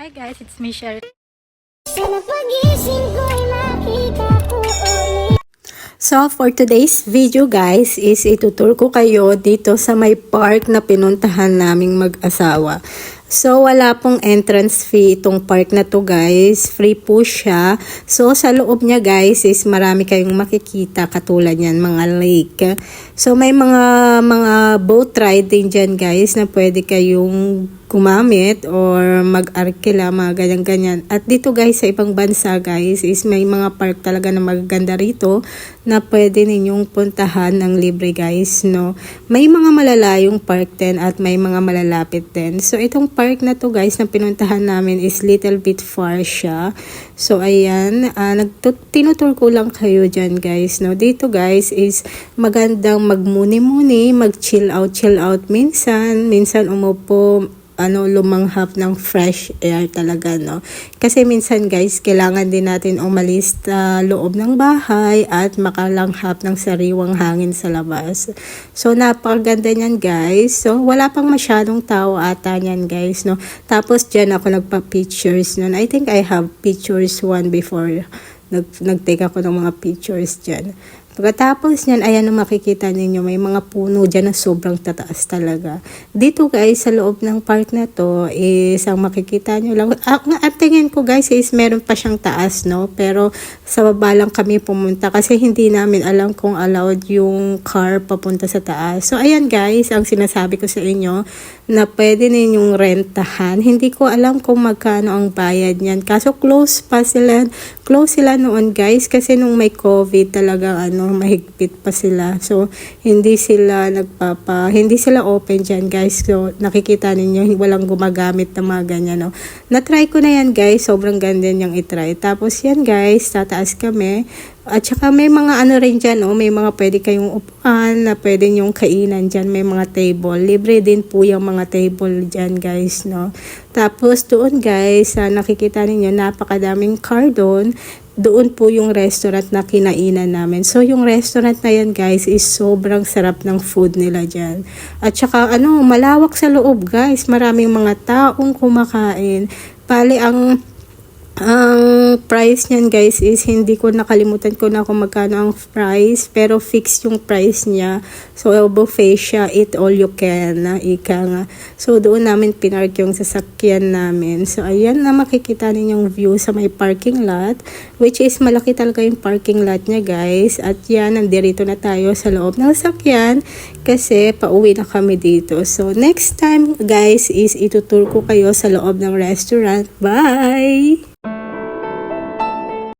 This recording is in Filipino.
Hi guys, it's ulit So, for today's video guys, is itutur ko kayo dito sa may park na pinuntahan naming mag-asawa. So, wala pong entrance fee itong park na to guys. Free po siya. So, sa loob niya guys is marami kayong makikita katulad yan, mga lake. So, may mga mga boat ride din dyan guys na pwede kayong gumamit or mag-arkila, mga ganyan-ganyan. At dito guys, sa ibang bansa guys, is may mga park talaga na magaganda rito na pwede ninyong puntahan ng libre guys, no? May mga malalayong park din at may mga malalapit din. So, itong park na to guys na pinuntahan namin is little bit far siya. So, ayan, uh, tinutur ko lang kayo dyan guys, no? Dito guys is magandang magmuni-muni, mag-chill out, chill out minsan. Minsan umupo, ano lumanghap ng fresh air talaga no? Kasi minsan guys kailangan din natin umalis sa loob ng bahay at makalanghap ng sariwang hangin sa labas. So napakaganda niyan guys. So wala pang masyadong tao ata niyan guys no? Tapos diyan ako nagpa pictures nun. I think I have pictures one before. Nag nagtake ako ng mga pictures diyan Pagkatapos niyan, ayan ang makikita ninyo, may mga puno dyan na sobrang tataas talaga. Dito guys, sa loob ng park na to, is ang makikita nyo lang. Ah, ang tingin ko guys, is meron pa siyang taas, no? Pero sa baba lang kami pumunta kasi hindi namin alam kung allowed yung car papunta sa taas. So ayan guys, ang sinasabi ko sa inyo, na pwede ninyong rentahan. Hindi ko alam kung magkano ang bayad niyan. Kaso close pa sila, close sila noon guys kasi nung may COVID talaga ano, mahigpit pa sila. So, hindi sila nagpapa, hindi sila open dyan guys. So, nakikita ninyo, walang gumagamit ng mga ganyan. No? Na-try ko na yan guys, sobrang ganda niyang itry. Tapos yan guys, tataas kami. At saka may mga ano rin dyan, oh, may mga pwede kayong upuan na pwede nyong kainan dyan. May mga table. Libre din po yung mga table dyan, guys, no. Tapos doon, guys, uh, nakikita ninyo, napakadaming car doon. Doon po yung restaurant na kinainan namin. So, yung restaurant na yan, guys, is sobrang sarap ng food nila dyan. At saka, ano, malawak sa loob, guys. Maraming mga taong kumakain. Pali, ang ang price niyan guys is hindi ko nakalimutan ko na kung magkano ang price pero fixed yung price niya. So buffet siya, eat all you can na ika nga. So doon namin pinark yung sasakyan namin. So ayan na makikita ninyong view sa may parking lot which is malaki talaga yung parking lot niya guys. At yan, nandirito na tayo sa loob ng sasakyan kasi pauwi na kami dito. So next time guys is itutur ko kayo sa loob ng restaurant. Bye!